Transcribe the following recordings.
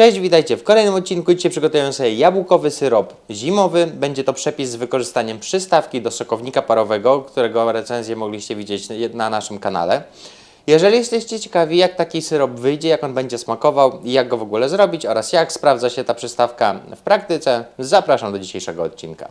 Cześć, witajcie w kolejnym odcinku. Dzisiaj przygotujemy sobie jabłkowy syrop zimowy. Będzie to przepis z wykorzystaniem przystawki do sokownika parowego, którego recenzję mogliście widzieć na naszym kanale. Jeżeli jesteście ciekawi, jak taki syrop wyjdzie, jak on będzie smakował i jak go w ogóle zrobić oraz jak sprawdza się ta przystawka w praktyce, zapraszam do dzisiejszego odcinka.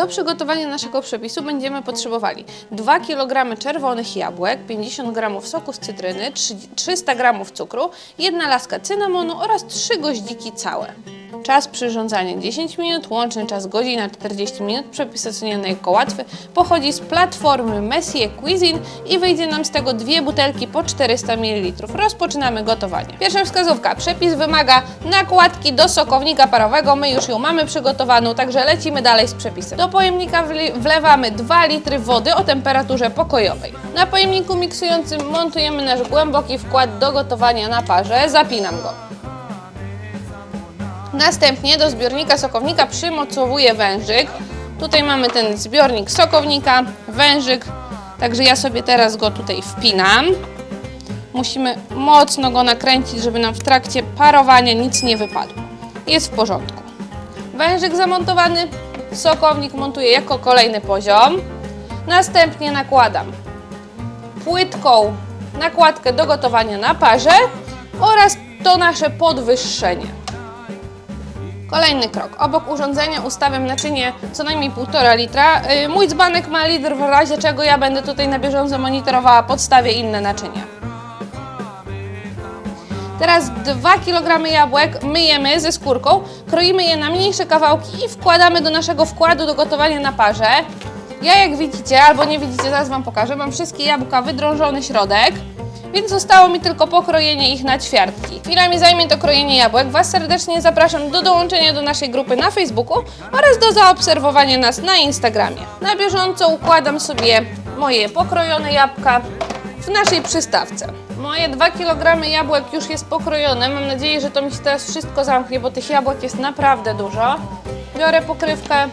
Do przygotowania naszego przepisu będziemy potrzebowali 2 kg czerwonych jabłek, 50 g soku z cytryny, 3 300 g cukru, jedna laska cynamonu oraz 3 goździki całe. Czas przyrządzania 10 minut, łączny czas godzina 40 minut. Przepis oceniany jako łatwy pochodzi z platformy Messier Cuisine i wyjdzie nam z tego dwie butelki po 400 ml. Rozpoczynamy gotowanie. Pierwsza wskazówka. Przepis wymaga nakładki do sokownika parowego. My już ją mamy przygotowaną, także lecimy dalej z przepisem. Do pojemnika wlewamy 2 litry wody o temperaturze pokojowej. Na pojemniku miksującym montujemy nasz głęboki wkład do gotowania na parze. Zapinam go. Następnie do zbiornika sokownika przymocowuję wężyk. Tutaj mamy ten zbiornik sokownika, wężyk, także ja sobie teraz go tutaj wpinam. Musimy mocno go nakręcić, żeby nam w trakcie parowania nic nie wypadło. Jest w porządku. Wężyk zamontowany, sokownik montuję jako kolejny poziom. Następnie nakładam płytką nakładkę do gotowania na parze oraz to nasze podwyższenie. Kolejny krok. Obok urządzenia ustawiam naczynie co najmniej 1,5 litra. Yy, Mój dzbanek ma litr, w razie czego ja będę tutaj na bieżąco monitorowała podstawie inne naczynia. Teraz 2 kg jabłek myjemy ze skórką, kroimy je na mniejsze kawałki i wkładamy do naszego wkładu do gotowania na parze. Ja jak widzicie, albo nie widzicie, zaraz Wam pokażę, mam wszystkie jabłka wydrążony środek, więc zostało mi tylko pokrojenie ich na ćwiartki. Chwila mi zajmie to krojenie jabłek. Was serdecznie zapraszam do dołączenia do naszej grupy na Facebooku oraz do zaobserwowania nas na Instagramie. Na bieżąco układam sobie moje pokrojone jabłka w naszej przystawce. Moje 2 kg jabłek już jest pokrojone. Mam nadzieję, że to mi się teraz wszystko zamknie, bo tych jabłek jest naprawdę dużo. Biorę pokrywkę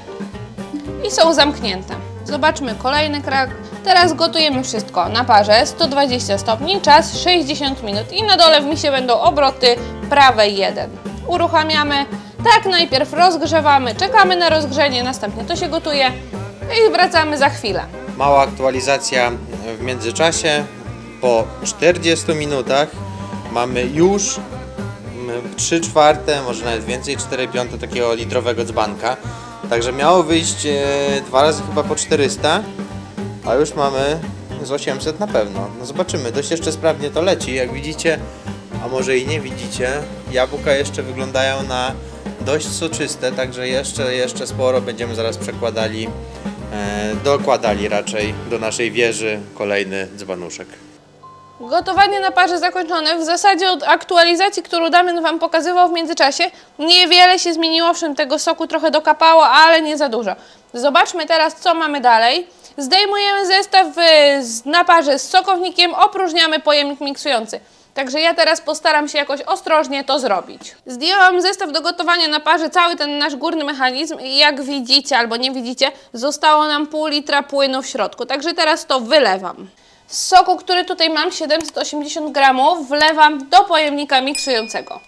i są zamknięte. Zobaczmy kolejny krok. Teraz gotujemy wszystko na parze 120 stopni, czas 60 minut i na dole w misie będą obroty prawe 1. Uruchamiamy, tak najpierw rozgrzewamy, czekamy na rozgrzenie, następnie to się gotuje i wracamy za chwilę. Mała aktualizacja w międzyczasie. Po 40 minutach mamy już 3 czwarte, może nawet więcej, 4 piąte takiego litrowego dzbanka. Także miało wyjść e, dwa razy chyba po 400, a już mamy z 800 na pewno. No zobaczymy, dość jeszcze sprawnie to leci. Jak widzicie, a może i nie widzicie, jabłka jeszcze wyglądają na dość soczyste, także jeszcze, jeszcze sporo będziemy zaraz przekładali, e, dokładali raczej do naszej wieży kolejny dzbanuszek. Gotowanie na parze zakończone. W zasadzie od aktualizacji, którą Damian Wam pokazywał w międzyczasie, niewiele się zmieniło, owszem tego soku trochę dokapało, ale nie za dużo. Zobaczmy teraz, co mamy dalej. Zdejmujemy zestaw y, na parze z sokownikiem, opróżniamy pojemnik miksujący. Także ja teraz postaram się jakoś ostrożnie to zrobić. Zdjęłam zestaw do gotowania na parze, cały ten nasz górny mechanizm i jak widzicie albo nie widzicie, zostało nam pół litra płynu w środku. Także teraz to wylewam. Z soku, który tutaj mam, 780 gramów, wlewam do pojemnika miksującego.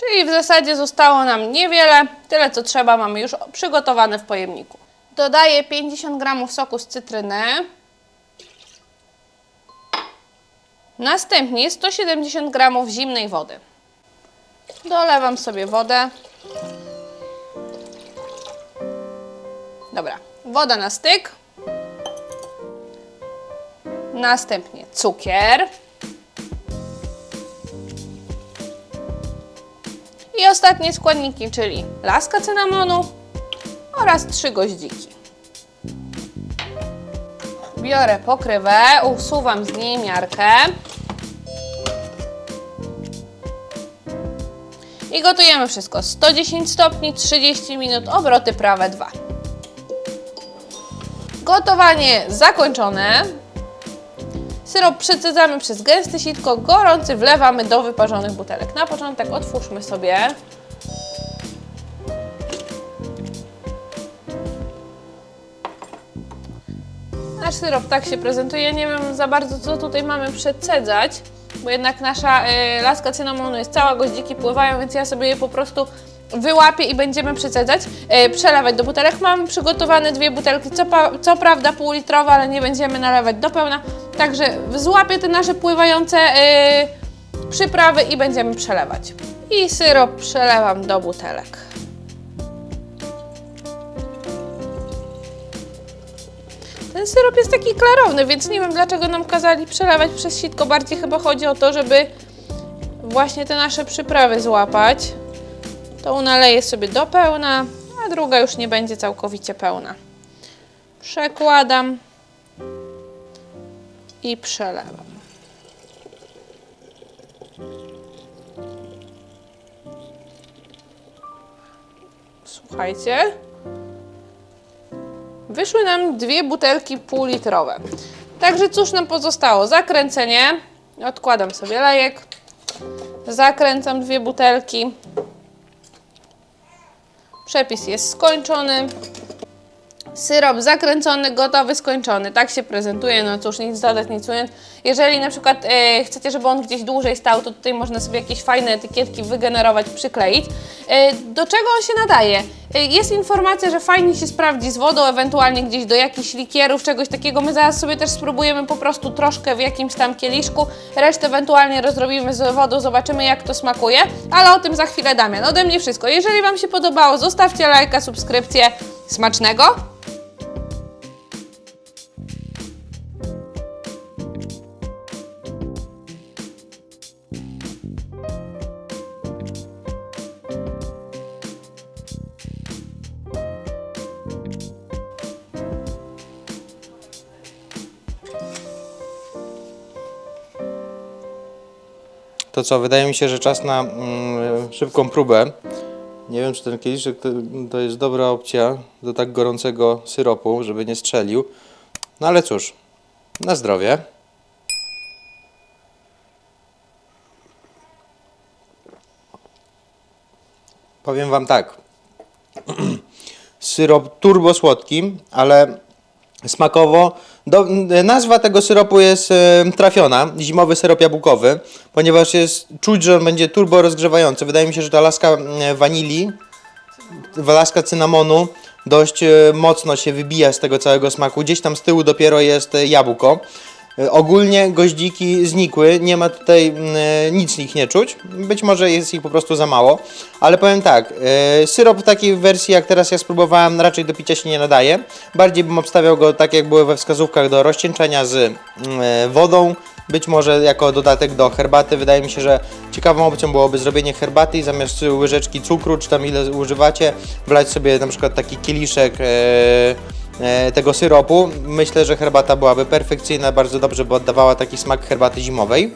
Czyli w zasadzie zostało nam niewiele, tyle co trzeba mamy już przygotowane w pojemniku. Dodaję 50 gramów soku z cytryny. Następnie 170 gramów zimnej wody. Dolewam sobie wodę. Dobra, woda na styk. Następnie cukier. I ostatnie składniki, czyli laska cynamonu oraz trzy goździki. Biorę pokrywę, usuwam z niej miarkę. I gotujemy wszystko. 110 stopni, 30 minut, obroty prawe 2. Gotowanie zakończone. Syrop przecydzamy przez gęste sitko, gorący wlewamy do wyparzonych butelek. Na początek otwórzmy sobie. Nasz syrop tak się prezentuje. Nie wiem za bardzo, co tutaj mamy przecedzać, bo jednak nasza y, laska cynamonu jest cała, goździki pływają, więc ja sobie je po prostu wyłapię i będziemy przecedzać, y, przelewać do butelek. Mamy przygotowane dwie butelki, co, co prawda półlitrowe, ale nie będziemy nalewać do pełna. Także złapię te nasze pływające y, przyprawy i będziemy przelewać. I syrop przelewam do butelek. Ten syrop jest taki klarowny, więc nie wiem dlaczego nam kazali przelewać przez sitko. Bardziej chyba chodzi o to, żeby właśnie te nasze przyprawy złapać. To naleję sobie do pełna, a druga już nie będzie całkowicie pełna. Przekładam i przelewam. Słuchajcie, Wyszły nam dwie butelki półlitrowe. Także cóż nam pozostało? Zakręcenie. Odkładam sobie lejek. Zakręcam dwie butelki. Przepis jest skończony. Syrop zakręcony, gotowy, skończony. Tak się prezentuje, no cóż, nic dodać, nic ująć. Jeżeli na przykład e, chcecie, żeby on gdzieś dłużej stał, to tutaj można sobie jakieś fajne etykietki wygenerować, przykleić. E, do czego on się nadaje? E, jest informacja, że fajnie się sprawdzi z wodą, ewentualnie gdzieś do jakichś likierów, czegoś takiego. My zaraz sobie też spróbujemy po prostu troszkę w jakimś tam kieliszku, resztę ewentualnie rozrobimy z wodą, zobaczymy jak to smakuje, ale o tym za chwilę Damian. Ode mnie wszystko. Jeżeli Wam się podobało, zostawcie lajka, subskrypcję. Smacznego! To co, wydaje mi się, że czas na mm, szybką próbę. Nie wiem, czy ten kieliszek to, to jest dobra opcja do tak gorącego syropu, żeby nie strzelił. No ale cóż, na zdrowie. Powiem Wam tak. Syrop turbo słodki, ale smakowo. Do, nazwa tego syropu jest e, trafiona, zimowy syrop jabłkowy, ponieważ jest czuć, że on będzie turbo rozgrzewający. Wydaje mi się, że ta laska e, wanilii, laska cynamonu dość e, mocno się wybija z tego całego smaku. Gdzieś tam z tyłu dopiero jest e, jabłko. E, Ogólnie goździki znikły, nie ma tutaj mm, e, nic z nich nie czuć. Być może jest ich po prostu za mało, ale powiem tak, e, syrop w takiej wersji jak teraz ja spróbowałem raczej do picia się nie nadaje. Bardziej bym obstawiał go tak jak były we wskazówkach do rozcieńczenia z mm, wodą, być może jako dodatek do herbaty. Wydaje mi się, że ciekawą opcją byłoby zrobienie herbaty i zamiast łyżeczki cukru, czy tam ile używacie, wlać sobie na przykład taki kieliszek tego syropu. Myślę, że herbata byłaby perfekcyjna, bardzo dobrze by oddawała taki smak herbaty zimowej.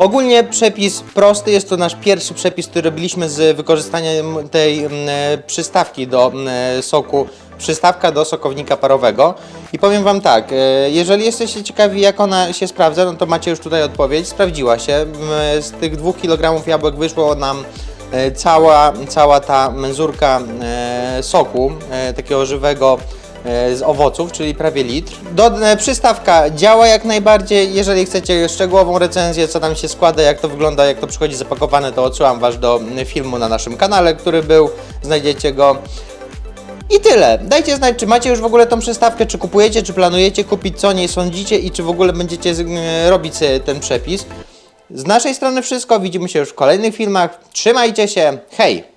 Ogólnie przepis prosty, jest to nasz pierwszy przepis, który robiliśmy z wykorzystaniem tej mm, e, przystawki do mm, e, soku, przystawka do sokownika parowego. I powiem Wam tak, e, jeżeli jesteście ciekawi jak ona się sprawdza, no to macie już tutaj odpowiedź, sprawdziła się. Mm, Z tych 2 kg jabłek wyszło nam e, cała, cała ta menzurka e, soku, e, takiego żywego, e, z owoców, czyli prawie litr. Do, e, przystawka działa jak najbardziej. Jeżeli chcecie szczegółową recenzję, co tam się składa, jak to wygląda, jak to przychodzi zapakowane, to odsyłam Was do mm, filmu na naszym kanale, który był. Znajdziecie go. I tyle. Dajcie znać, czy macie już w ogóle tą przystawkę, czy kupujecie, czy planujecie kupić, co o niej sądzicie i czy w ogóle będziecie robić ten przepis. Z naszej strony wszystko. Widzimy się już w kolejnych filmach. Trzymajcie się. Hej!